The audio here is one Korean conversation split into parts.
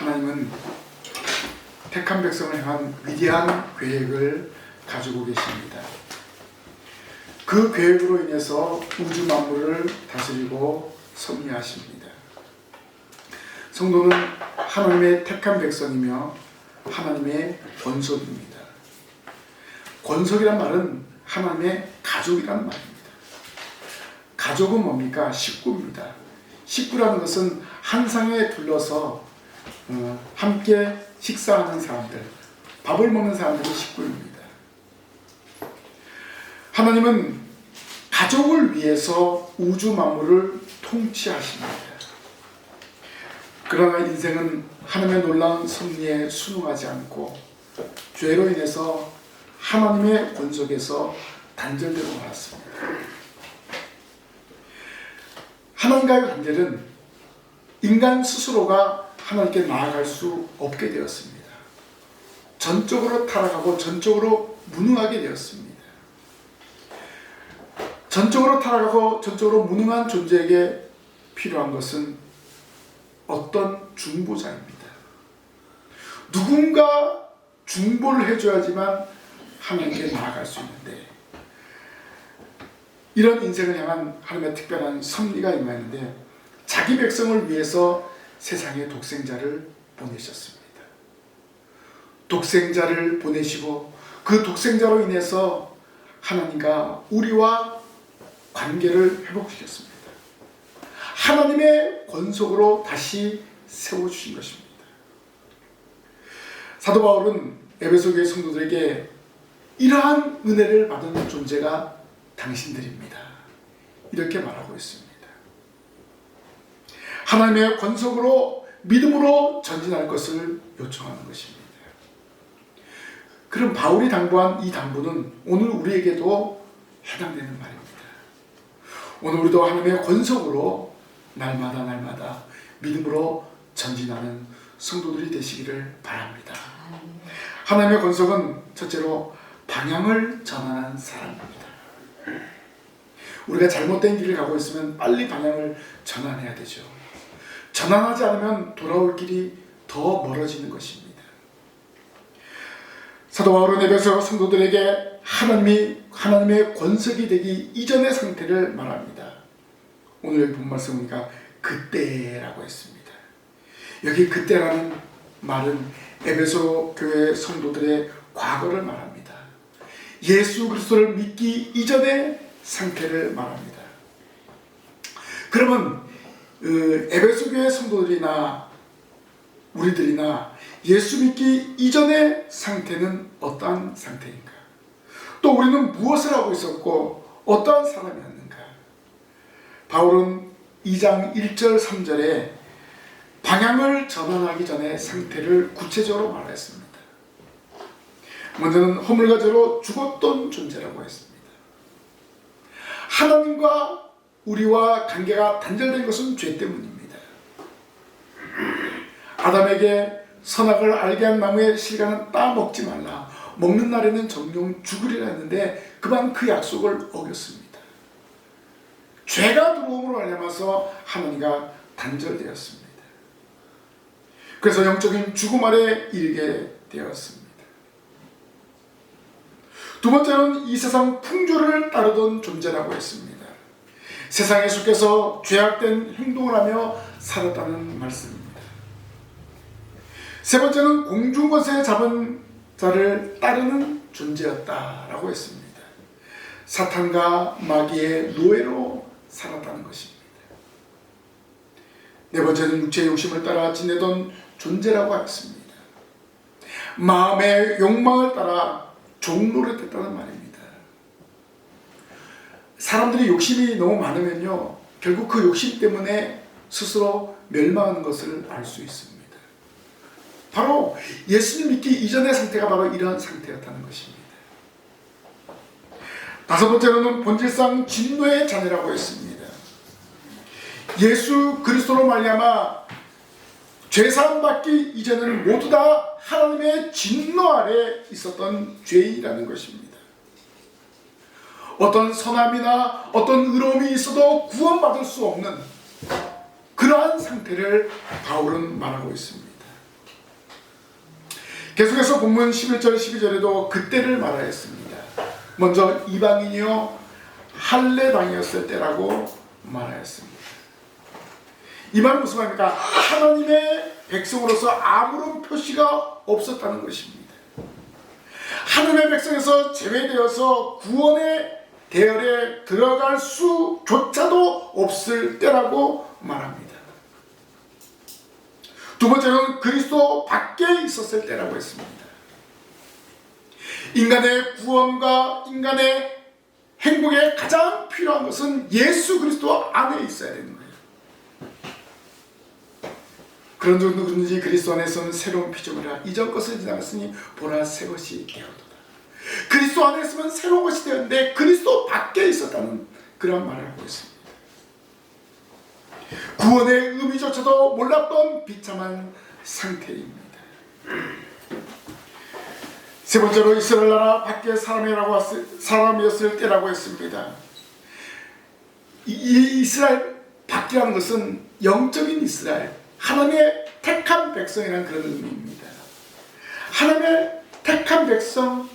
하나님은 택한 백성을 향한 위대한 계획을 가지고 계십니다. 그 계획으로 인해서 우주 만물을 다스리고 섭리하십니다. 성도는 하나님의 택한 백성이며 하나님의 권속입니다. 권속이란 말은 하나님의 가족이란 말입니다. 가족은 뭡니까? 식구입니다. 식구라는 것은 한 상에 둘러서 어, 함께 식사하는 사람들, 밥을 먹는 사람들이 식구입니다. 하나님은 가족을 위해서 우주 만물을 통치하십니다. 그러나 인생은 하나님의 놀라운 섭리에 순응하지 않고 죄로 인해서 하나님의 권속에서 단절되고 말았습니다. 하나님과의 관계는 인간 스스로가 하나님께 나아갈 수 없게 되었습니다. 전적으로 타락하고 전적으로 무능하게 되었습니다. 전적으로 타락하고 전적으로 무능한 존재에게 필요한 것은 어떤 중보자입니다. 누군가 중보를 해줘야지만 하나님께 나아갈 수 있는데 이런 인생을 향한 하나님의 특별한 섭리가 임하는데 자기 백성을 위해서 세상에 독생자를 보내셨습니다. 독생자를 보내시고 그 독생자로 인해서 하나님과 우리와 관계를 회복시켰습니다. 하나님의 권속으로 다시 세워주신 것입니다. 사도 바울은 에베소 교회 성도들에게 이러한 은혜를 받은 존재가 당신들입니다. 이렇게 말하고 있습니다. 하나님의 권속으로 믿음으로 전진할 것을 요청하는 것입니다. 그럼 바울이 당부한 이 당부는 오늘 우리에게도 해당되는 말입니다. 오늘 우리도 하나님의 권속으로 날마다 날마다 믿음으로 전진하는 성도들이 되시기를 바랍니다. 하나님의 권속은 첫째로 방향을 전환한 사람입니다. 우리가 잘못된 길을 가고 있으면 빨리 방향을 전환해야 되죠. 전환하지 않으면 돌아올 길이 더 멀어지는 것입니다. 사도 바울은 에베소 성도들에게 하나님이 하나님의 권석이 되기 이전의 상태를 말합니다. 오늘 본 말씀 보니까 그때라고 했습니다. 여기 그때라는 말은 에베소 교회 성도들의 과거를 말합니다. 예수 그리스도를 믿기 이전의 상태를 말합니다. 그러면 그 에베소 교회 성도들이나 우리들이나 예수 믿기 이전의 상태는 어떠한 상태인가? 또 우리는 무엇을 하고 있었고 어떠한 사람이었는가? 바울은 2장 1절 3절에 방향을 전환하기 전에 상태를 구체적으로 말했습니다. 먼저는 허물과 죄로 죽었던 존재라고 했습니다. 하나님과 우리와 관계가 단절된 것은 죄 때문입니다. 아담에게 선악을 알게 한 나무의 실과는 따먹지 말라. 먹는 날에는 정령 죽으리라 했는데 그만 그 약속을 어겼습니다. 죄가 들어옴으로 말미암아서 하나님과 단절되었습니다. 그래서 영적인 죽음 아래 이르게 되었습니다. 두 번째는 이 세상 풍조를 따르던 존재라고 했습니다. 세상에 속해서 죄악된 행동을 하며 살았다는 말씀입니다. 세 번째는 공중것에 잡은 자를 따르는 존재였다라고 했습니다. 사탄과 마귀의 노예로 살았다는 것입니다. 네 번째는 육체의 욕심을 따라 지내던 존재라고 했습니다. 마음의 욕망을 따라 종노릇했다는 말입니다. 사람들이 욕심이 너무 많으면요, 결국 그 욕심 때문에 스스로 멸망하는 것을 알 수 있습니다. 바로 예수님 믿기 이전의 상태가 바로 이러한 상태였다는 것입니다. 다섯 번째로는 본질상 진노의 자녀라고 했습니다. 예수 그리스도로 말미암아 죄사함 받기 이전에는 모두 다 하나님의 진노 아래 있었던 죄인이라는 것입니다. 어떤 선함이나 어떤 의로움이 있어도 구원받을 수 없는 그러한 상태를 바울은 말하고 있습니다. 계속해서 본문 11절 12절에도 그때를 말하였습니다. 먼저 이방인이요 할례당이었을 때라고 말하였습니다. 이 말은 무슨 말입니까? 하나님의 백성으로서 아무런 표시가 없었다는 것입니다. 하나님의 백성에서 제외되어서 구원의 대열에 들어갈 수조차도 없을 때라고 말합니다. 두 번째는 그리스도 밖에 있었을 때라고 했습니다. 인간의 구원과 인간의 행복에 가장 필요한 것은 예수 그리스도 안에 있어야 되는 거예요. 그런 정도 그런지 그리스도 안에서는 새로운 피조물이라 이전 것을 지나갔으니 보라 새 것이 되었도다. 그리스도 안에 있으면 새로운 것이 되었는데 그리스도 밖에 있었다는 그런 말을 하고 있습니다. 구원의 의미조차도 몰랐던 비참한 상태입니다. 세 번째로 이스라엘 나라 밖에 사람이라고 사람이었을 때라고 했습니다. 이, 이 이스라엘 밖이라는 것은 영적인 이스라엘, 하나님의 택한 백성이라는 그런 의미입니다. 하나님의 택한 백성,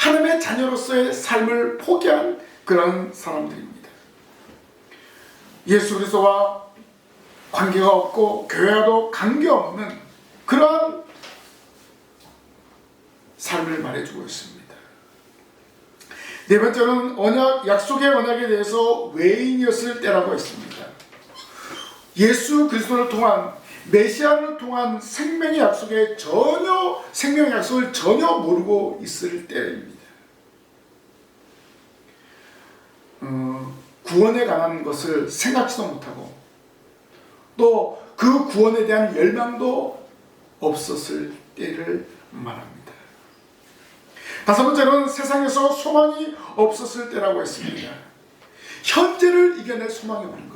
하나님의 자녀로서의 삶을 포기한 그런 사람들입니다. 예수 그리스도와 관계가 없고 교회와도 관계없는 그러한 삶을 말해주고 있습니다. 네 번째는 언약, 약속의 언약에 대해서 외인이었을 때라고 했습니다. 예수 그리스도를 통한 메시아를 통한 생명의 약속에 전혀 생명의 약속을 전혀 모르고 있을 때입니다. 어, 구원에 관한 것을 생각지도 못하고 또 그 구원에 대한 열망도 없었을 때를 말합니다. 다섯 번째는 세상에서 소망이 없었을 때라고 했습니다. 현재를 이겨낼 소망이 없는.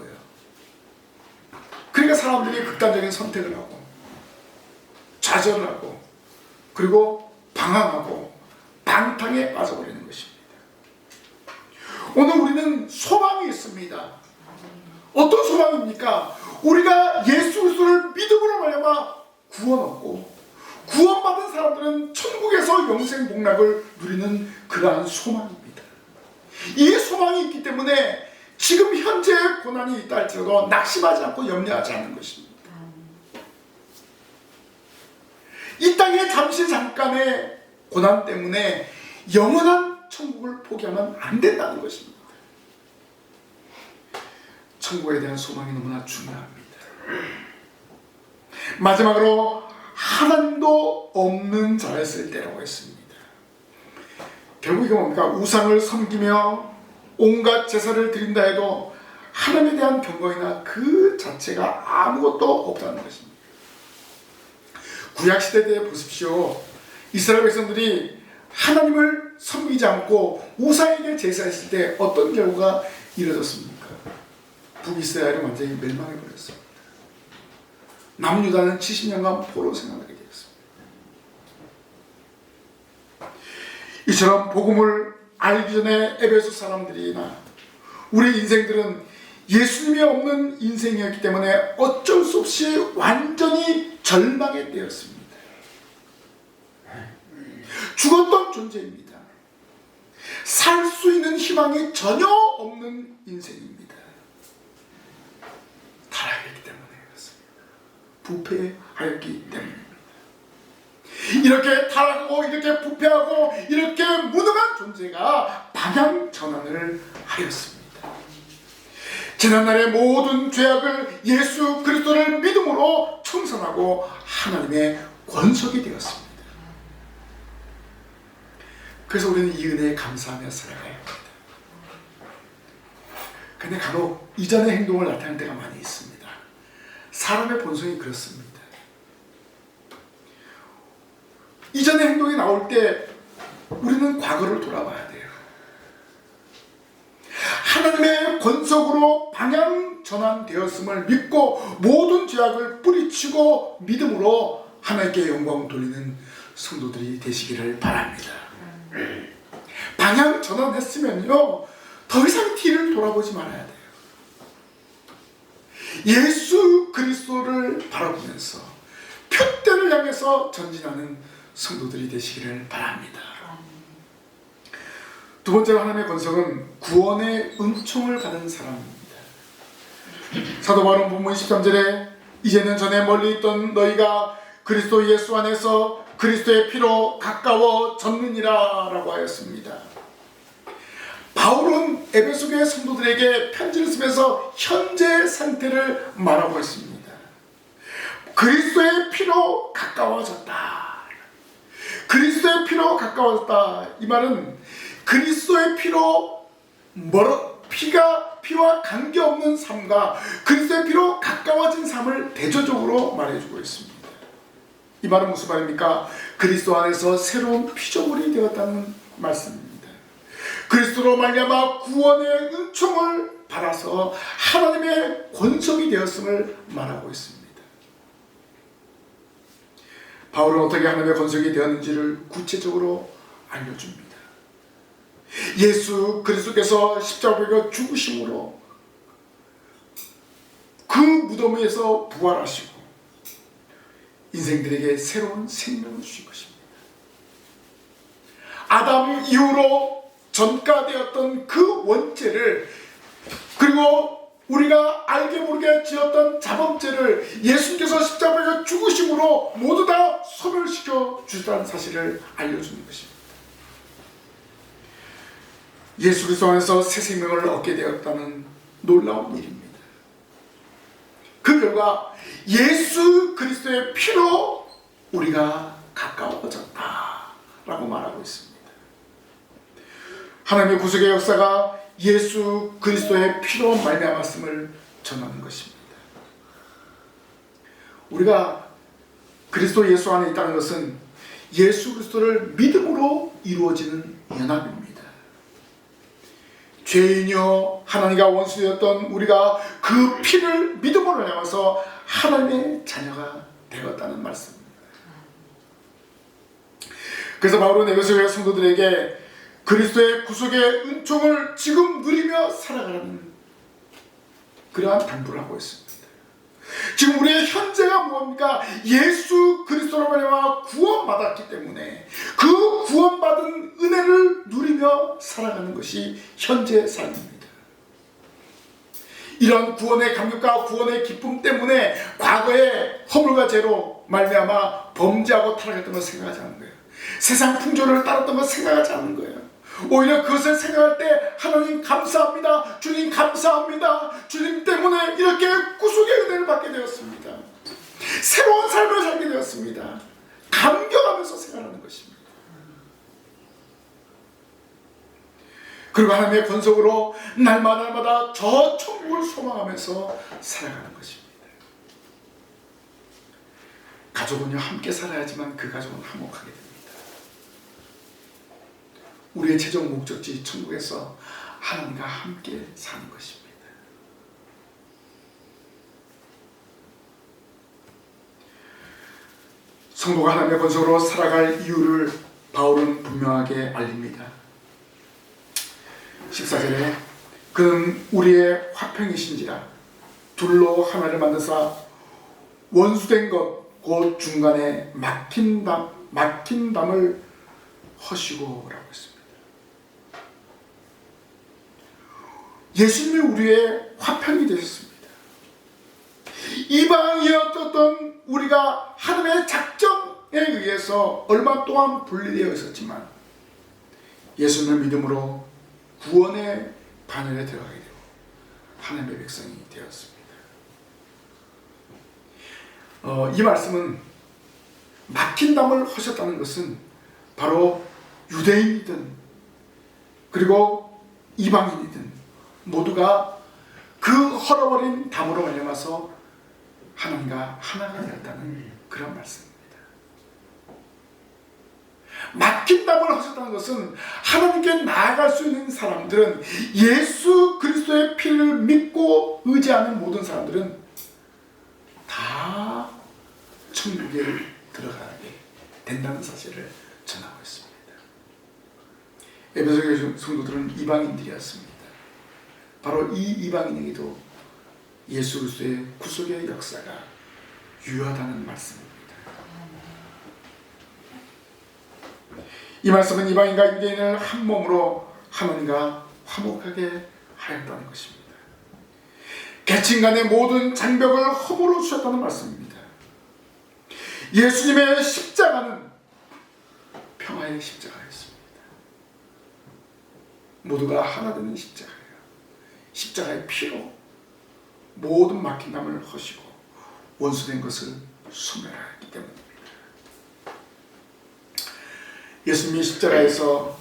그러니까 사람들이 극단적인 선택을 하고 좌절을 하고 그리고 방황하고 방탕에 빠져버리는 것입니다. 오늘 우리는 소망이 있습니다. 어떤 소망입니까? 우리가 예수 그리스도를 믿음으로 말미암아 구원 얻고 구원받은 사람들은 천국에서 영생 복락을 누리는 그러한 소망입니다. 이 소망이 있기 때문에 지금 현재 고난이 있다 할지라도 낙심하지 않고 염려하지 않는 것입니다. 이 땅에 잠시 잠깐의 고난 때문에 영원한 천국을 포기하면 안 된다는 것입니다. 천국에 대한 소망이 너무나 중요합니다. 마지막으로 하나님도 없는 자였을 때라고 했습니다. 결국 이게 뭡니까? 우상을 섬기며 온갖 제사를 드린다 해도 하나님에 대한 경건이나 그 자체가 아무것도 없다는 것입니다. 구약 시대 때 보십시오. 이스라엘 백성들이 하나님을 섬기지 않고 우상에게 제사했을 때 어떤 결과가 이루어졌습니까? 북이스라엘은 완전히 멸망해 버렸습니다. 남유다는 70년간 포로 생활하게 되었습니다. 이처럼 복음을 알기 전에 에베소 사람들이나 우리 인생들은 예수님이 없는 인생이었기 때문에 어쩔 수 없이 완전히 절망에 되었습니다. 죽었던 존재입니다. 살 수 있는 희망이 전혀 없는 인생입니다. 타락했기 때문에 그렇습니다. 부패하였기 때문입니다. 이렇게 타락하고 이렇게 부패하고 이렇게 무능한 존재가 방향 전환을 하였습니다. 지난날의 모든 죄악을 예수 그리스도를 믿음으로 청산하고 하나님의 권속이 되었습니다. 그래서 우리는 이 은혜에 감사하며 살아가야 합니다. 근데 간혹 이전의 행동을 나타낼 때가 많이 있습니다. 사람의 본성이 그렇습니다. 이전의 행동이 나올 때 우리는 과거를 돌아봐야 돼요. 하나님의 권속으로 방향 전환되었음을 믿고 모든 죄악을 뿌리치고 믿음으로 하나님께 영광 돌리는 성도들이 되시기를 바랍니다. 방향 전환했으면요 더 이상 뒤를 돌아보지 말아야 돼요. 예수 그리스도를 바라보면서 표대를 향해서 전진하는 성도들이 되시기를 바랍니다. 두 번째로 하나님의 권성은 구원의 은총을 받은 사람입니다. 사도 바울은 본문 13절에 이제는 전에 멀리 있던 너희가 그리스도 예수 안에서 그리스도의 피로 가까워 졌느니라 라고 하였습니다. 바울은 에베소 교회 성도들에게 편지를 쓰면서 현재 상태를 말하고 있습니다. 그리스도의 피로 가까워졌다. 그리스도의 피로 가까워졌다. 이 말은 그리스도의 피로 멀어 피가 피와 관계없는 삶과 그리스도의 피로 가까워진 삶을 대조적으로 말해주고 있습니다. 이 말은 무슨 말입니까? 그리스도 안에서 새로운 피조물이 되었다는 말씀입니다. 그리스도로 말미암아 구원의 은총을 받아서 하나님의 권속이 되었음을 말하고 있습니다. 바울은 어떻게 하나님의 권속이 되었는지를 구체적으로 알려줍니다. 예수 그리스도께서 십자가에 죽으심으로 그 무덤에서 부활하시고 인생들에게 새로운 생명을 주신 것입니다. 아담 이후로 전가되었던 그 원죄를 그리고 우리가 알게 모르게 지었던 자범죄를 예수님께서 십자가에 죽으심으로 모두 다 소멸시켜 주셨다는 사실을 알려주는 것입니다. 예수 그리스도 안에서 새 생명을 얻게 되었다는 놀라운 일입니다. 그 결과 예수 그리스도의 피로 우리가 가까워졌다라고 말하고 있습니다. 하나님의 구속의 역사가 예수 그리스도의 피로 말미암았음을 전하는 것입니다. 우리가 그리스도 예수 안에 있다는 것은 예수 그리스도를 믿음으로 이루어지는 연합입니다. 죄인이요 하나님과 원수였던 우리가 그 피를 믿음으로 남아서 하나님의 자녀가 되었다는 말씀입니다. 그래서 바울은 에베소의 성도들에게 그리스도의 구속의 은총을 지금 누리며 살아가라는 그러한 당부를 하고 있습니다. 지금 우리의 현재가 뭡니까? 예수 그리스도로 말미암아 구원받았기 때문에 그 구원받은 은혜를 누리며 살아가는 것이 현재 삶입니다. 이런 구원의 감격과 구원의 기쁨 때문에 과거의 허물과 죄로 말미암아 범죄하고 타락했던 걸 생각하지 않는 거예요. 세상 풍조를 따랐던 걸 생각하지 않는 거예요. 오히려 그것을 생각할 때 하나님 감사합니다. 주님 감사합니다. 주님 때문에 이렇게 구속의 은혜를 받게 되었습니다. 새로운 삶을 살게 되었습니다. 감격하면서 생활하는 것입니다. 그리고 하나님의 권속으로 날마다 날마다 저 천국을 소망하면서 살아가는 것입니다. 가족은요 함께 살아야지만 그 가족은 화목하게 됩니다. 우리의 최종 목적지 천국에서 하나님과 함께 사는 것입니다. 성도가 하나님의 권속으로 살아갈 이유를 바울은 분명하게 알립니다. 14절에 그는 우리의 화평이신지라 둘로 하나를 만드사 원수된 것 곧 중간에 막힌 담 막힌 담을 허시고라고 했습니다. 예수님이 우리의 화평이 되셨습니다. 이방이었던 우리가 하나님의 작정에 의해서 얼마 동안 분리되어 있었지만 예수님을 믿음으로 구원의 반열에 들어가게 되고 하나님의 백성이 되었습니다. 어, 이 말씀은 막힌 담을 하셨다는 것은 바로 유대인이든 그리고 이방인이든 모두가 그 헐어버린 담으로 말려서 하나님과 하나가 되었다는 그런 말씀입니다. 막힌 담을 하셨다는 것은 하나님께 나아갈 수 있는 사람들은 예수 그리스도의 피를 믿고 의지하는 모든 사람들은 다 천국에 들어가게 된다는 사실을 전하고 있습니다. 에베소의 성도들은 이방인들이었습니다. 바로 이 이방인에게도 예수 그리스도의 구속의 역사가 유효하다는 말씀입니다. 이 말씀은 이방인과 유대인을 한 몸으로 하나님과 화목하게 하였다는 것입니다. 계층 간의 모든 장벽을 허물어 주셨다는 말씀입니다. 예수님의 십자가는 평화의 십자가였습니다. 모두가 하나 되는 십자가예요. 십자가의 피로 모든 막힌 담을 허시고 원수된 것을 소멸하였기 때문입니다. 예수님이 십자가에서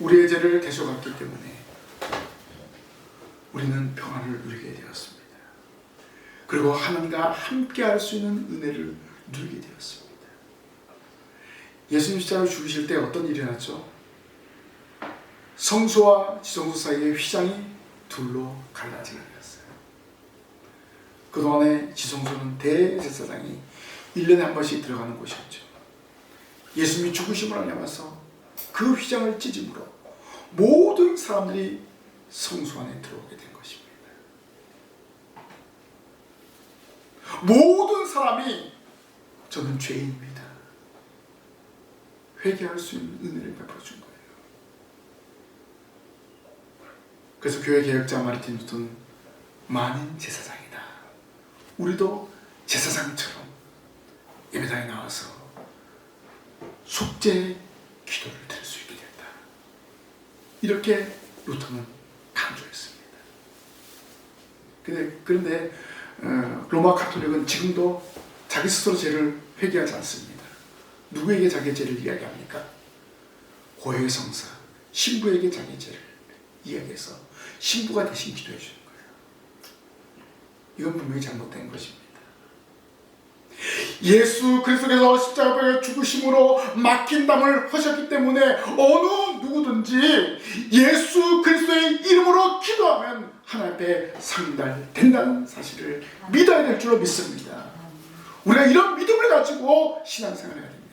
우리의 죄를 대속했기 때문에 우리는 평안을 누리게 되었습니다. 그리고 하나님과 함께할 수 있는 은혜를 누리게 되었습니다. 예수님 십자가를 죽으실 때 어떤 일이 났죠? 성소와 지성소 사이의 휘장이 둘로 갈라지게 되었어요. 그동안에 지성소는 대제사장이 1년에 한 번씩 들어가는 곳이었죠. 예수님이 죽으심을 알려면서 그 휘장을 찢음으로 모든 사람들이 성소 안에 들어오게 된 것입니다. 모든 사람이 저는 죄인입니다. 회개할 수 있는 은혜를 베풀어 준 거예요. 그래서 교회 개혁자 마르틴 루터는 만인 제사장이다. 우리도 제사장처럼 예배당에 나와서 속죄 기도를 드릴 수 있게 됐다. 이렇게 루터는 강조했습니다. 근데 그런데 어, 로마 카톨릭은 지금도 자기 스스로 죄를 회개하지 않습니다. 누구에게 자기 죄를 이야기합니까? 고해 성사 신부에게 자기 죄를 이야기해서 신부가 대신 기도해 주는 거예요. 이건 분명히 잘못된 것입니다. 예수 그리스도께서 십자가에 죽으심으로 막힌 담을 허셨기 때문에 어느 누구든지 예수 그리스도의 이름으로 기도하면 하나님 앞에 상달된다는 사실을 믿어야 될 줄로 믿습니다. 우리가 이런 믿음을 가지고 신앙생활을 해야 됩니다.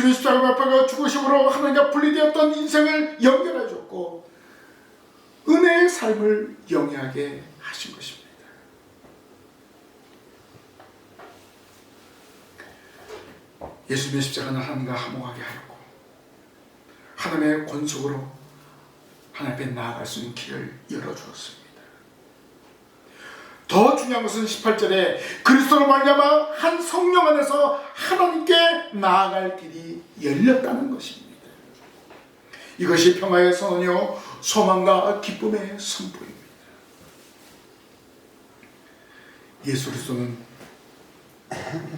예수님이 십자가 앞에 죽으심으로 하나님과 분리되었던 인생을 연결해 줬고 은혜의 삶을 영위하게 하신 것입니다. 예수님의 십자가는 하나님과 화목하게 하였고 하나님의 권속으로 하나님 앞에 나아갈 수 있는 길을 열어주었습니다. 더 중요한 것은 18절에 그리스도로 말미암아 한 성령 안에서 하나님께 나아갈 길이 열렸다는 것입니다. 이것이 평화의 선언이요 소망과 기쁨의 선포입니다. 예수 그리스도는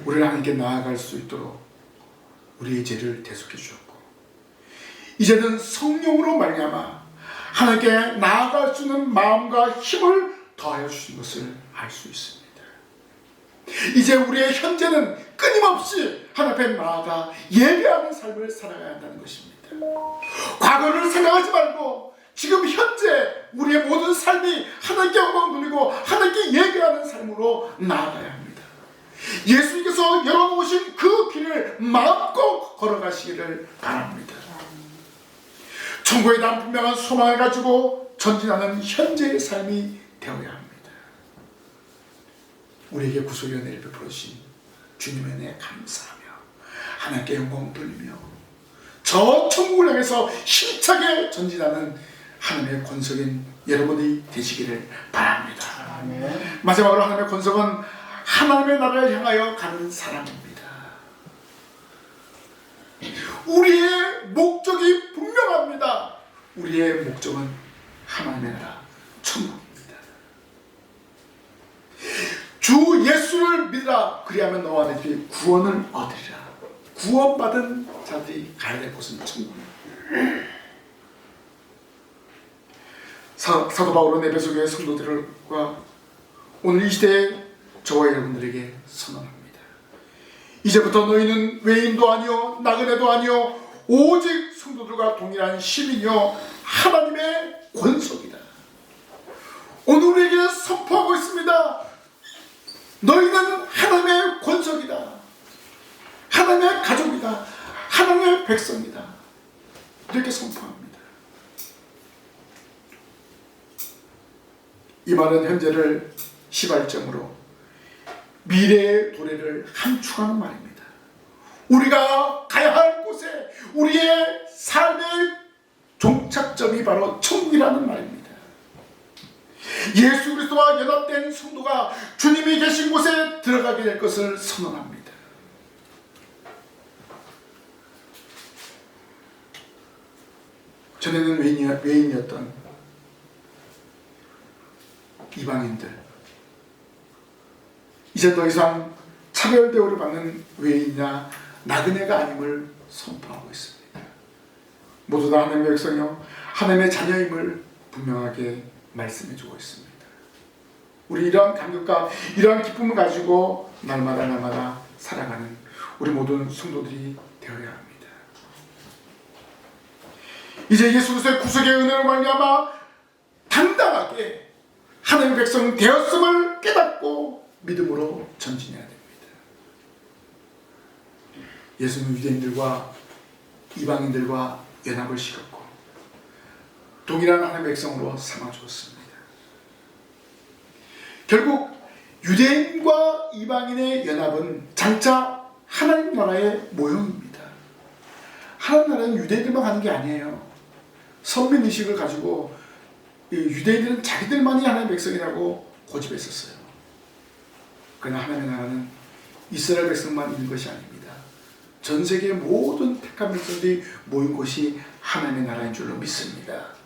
우리를 하나님께 나아갈 수 있도록 우리의 죄를 대속해 주었고 이제는 성령으로 말미암아 하나님께 나아갈 수 있는 마음과 힘을 더하여 주신 것을 알 수 있습니다. 이제 우리의 현재는 끊임없이 하나님 앞에 나아가 예배하는 삶을 살아가야 한다는 것입니다. 과거를 생각하지 말고 지금 현재 우리의 모든 삶이 하나님께 영광 돌리고 하나님께 예배하는 삶으로 나아가야 합니다. 예수님께서 열어놓으신 그 길을 마음껏 걸어가시기를 바랍니다. 천국에 대한 분명한 소망을 가지고 전진하는 현재의 삶이 되어야 합니다. 우리에게 구속의 은혜를 베풀어 주신 주님의 은혜에 감사하며 하나님께 영광 돌리며 저 천국을 향해서 힘차게 전진하는 하나님의 권속인 여러분이 되시기를 바랍니다. 아멘. 마지막으로 하나님의 권속은 하나님의 나라를 향하여 가는 사람입니다. 우리의 목적이 분명합니다. 우리의 목적은 하나님의 나라, 천국입니다. 주 예수를 믿으라. 그리하면 너와 내 집이 구원을 얻으리라. 구원받은 자들이 가야 될 곳은 천국입니다. 사, 사도 바울은 에베소 교회 성도들과 오늘 이 시대에 저와 여러분들에게 선언합니다. 이제부터 너희는 외인도 아니요 나그네도 아니요 오직 성도들과 동일한 시민이요 하나님의 권속이다. 오늘 우리에게 선포하고 있습니다. 너희는 하나님의 권속이다. 하나님의 가족이다. 하나님의 백성이다. 이렇게 선포합니다. 이 말은 현재를 시발점으로 미래의 도래를 함축하는 말입니다. 우리가 가야 할 곳에 우리의 삶의 종착점이 바로 천국이라는 말입니다. 예수 그리스도와 연합된 성도가 주님이 계신 곳에 들어가게 될 것을 선언합니다. 전에는 외인이, 외인이 었던 이방인들 이제 더 이상 차별 대우를 받는 외인이나 나그네가 아님을 선포하고 있습니다. 모두 다 하나님의 백성이요 하나님의 자녀임을 분명하게 말씀해 주고 있습니다. 우리 이러한 감격과 이러한 기쁨을 가지고 날마다 날마다 살아가는 우리 모든 성도들이 되어야 합니다. 이제 예수 그리스도의 구속의 은혜로 말미암아 당당하게 하나님의 백성 되었음을 깨닫고 믿음으로 전진해야 됩니다. 예수는 유대인들과 이방인들과 연합을 시켰고 동일한 하나님의 백성으로 삼아주었습니다. 결국 유대인과 이방인의 연합은 장차 하나님 나라의 모형입니다. 하나님 나라는 유대인들만 가는 게 아니에요. 선민 의식을 가지고 이 유대인들은 자기들만이 하나님의 백성이라고 고집했었어요. 그러나 하나님의 나라는 이스라엘 백성만 있는 것이 아닙니다. 전 세계의 모든 택한 백성들이 모인 곳이 하나님의 나라인 줄로 믿습니다.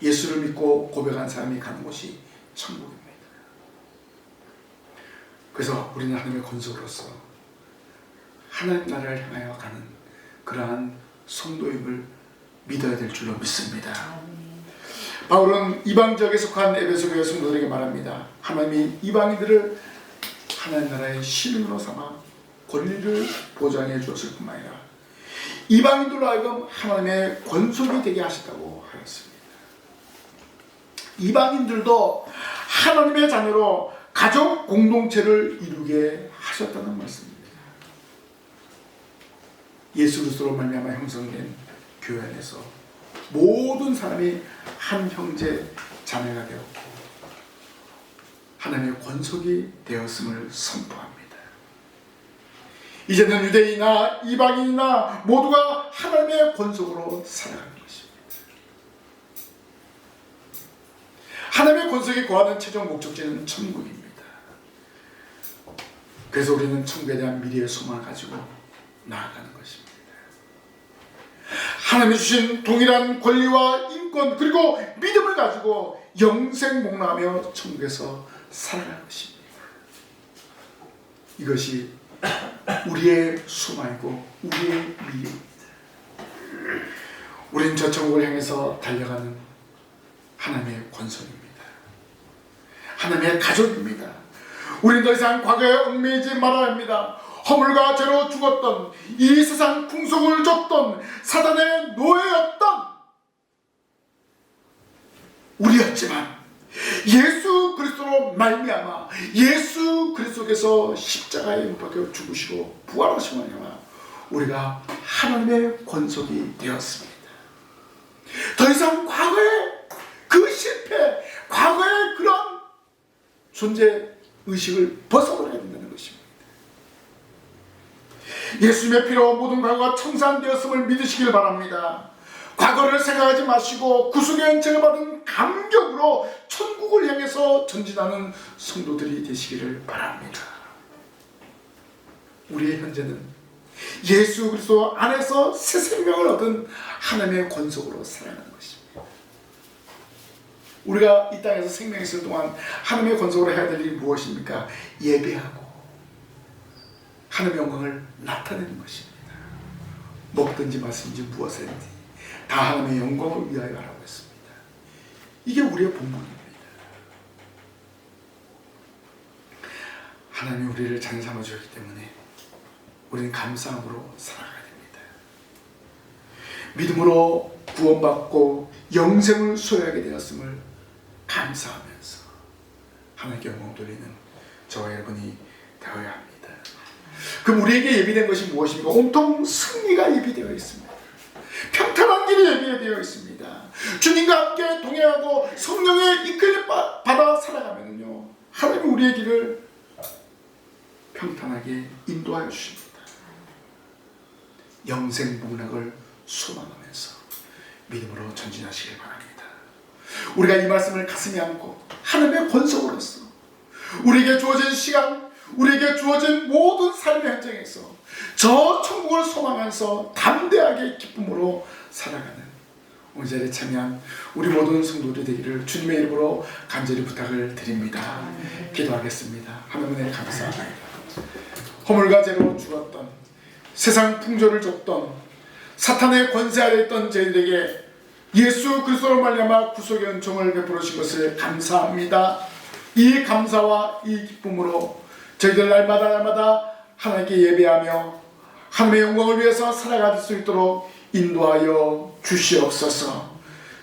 예수를 믿고 고백한 사람이 가는 곳이 천국입니다. 그래서 우리는 하나님의 권속으로서 하나님 나라를 향하여 가는 그러한 성도임을 믿어야 될 줄로 믿습니다. 바울은 이방 지역에 속한 에베소 교회 성도들에게 말합니다. 하나님이 이방인들을 하나님 나라의 시민으로 삼아 권리를 보장해 주었을 뿐만 아니라 이방인들로 하여금 하나님의 권속이 되게 하셨다고 하였습니다. 이방인들도 하나님의 자녀로 가족 공동체를 이루게 하셨다는 말씀입니다. 예수 그리스도로 말미암아 형성된 교회 안에서 모든 사람이 한 형제 자매가 되었고 하나님의 권속이 되었음을 선포합니다. 이제는 유대인이나 이방인이나 모두가 하나님의 권속으로 살아가는 것입니다. 하나님의 권속이 거하는 최종 목적지는 천국입니다. 그래서 우리는 천국에 대한 미래의 소망을 가지고 나아가는 것입니다. 하나님이 주신 동일한 권리와 인권 그리고 믿음을 가지고 영생 목라하며 천국에서 살아갈 것입니다. 이것이 우리의 소망이고 우리의 미래입니다. 우리는 저 천국을 향해서 달려가는 하나님의 권속입니다. 하나님의 가족입니다. 우리는 더 이상 과거에 얽매이지 말아야 합니다. 허물과 죄로 죽었던 이 세상 풍속을 줬던 사단의 노예였던 우리였지만 예수 그리스도로 말미암아 예수 그리스도께서 십자가에 못 박혀 죽으시고 부활하시고 말미암아 우리가 하나님의 권속이 되었습니다. 더 이상 과거의 그 실패, 과거의 그런 존재 의식을 벗어버려야 된다는 것입니다. 예수님의 피로 모든 과거가 청산되었음을 믿으시길 바랍니다. 과거를 생각하지 마시고 구속의 은총을 받은 감격으로 천국을 향해서 전진하는 성도들이 되시기를 바랍니다. 우리의 현재는 예수 그리스도 안에서 새 생명을 얻은 하나님의 권속으로 살아가는 것입니다. 우리가 이 땅에서 생명 있을 동안 하나님의 권속으로 해야 될 일이 무엇입니까? 예배하고 하나님의 영광을 나타내는 것입니다. 먹든지 마시든지 무엇을 하든지 다 하나님의 영광을 위하여 하라고 했습니다. 이게 우리의 본분입니다. 하나님이 우리를 자녀 삼아 주셨기 때문에 우리는 감사함으로 살아가야 됩니다. 믿음으로 구원받고 영생을 소유하게 되었음을 감사하면서 하나님께 영광 돌리는 저와 여러분이 되어야 합니다. 그럼 우리에게 예비된 것이 무엇입니까? 온통 승리가 예비되어 있습니다. 평탄한 길이 예비되어 있습니다. 주님과 함께 동행하고 성령의 이끌림 받아 살아가면요 하나님 우리의 길을 평탄하게 인도하여 주십니다. 영생 복락을 소망하면서 믿음으로 전진하시길 바랍니다. 우리가 이 말씀을 가슴에 안고 하나님의 권속으로서 우리에게 주어진 시간, 우리에게 주어진 모든 삶의 현장에서 저 천국을 소망하면서 담대하게 기쁨으로 살아가는 오늘 자리에 참여한 우리 모든 성도들이 되기를 주님의 이름으로 간절히 부탁을 드립니다. 기도하겠습니다. 하나님 은혜 감사합니다. 허물과 죄로 죽었던 세상 풍조를 줬던 사탄의 권세 아래 있던 저희들에게 예수 그리스도로 말미암아 구속의 은총을 베풀어 주신 것을 감사합니다. 이 감사와 이 기쁨으로 저희들 날마다 날마다 하나님께 예배하며 하나님의 영광을 위해서 살아갈 수 있도록 인도하여 주시옵소서.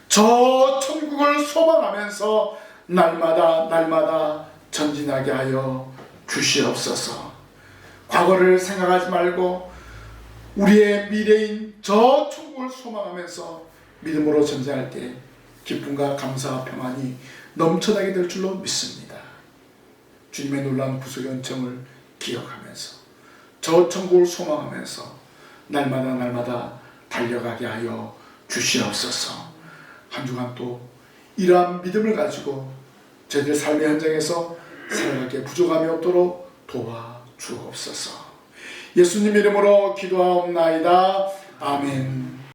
저 천국을 소망하면서 날마다 날마다 전진하게 하여 주시옵소서. 과거를 생각하지 말고 우리의 미래인 저 천국을 소망하면서 믿음으로 전진할 때 기쁨과 감사와 평안이 넘쳐나게 될 줄로 믿습니다. 주님의 놀라운 구속의 은총을 기억하면서 저 천국을 소망하면서 날마다 날마다 달려가게 하여 주시옵소서. 한 주간 또 이러한 믿음을 가지고 저희들 삶의 현장에서 살아가게 부족함이 없도록 도와 주옵소서. 예수님 이름으로 기도하옵나이다. 아멘.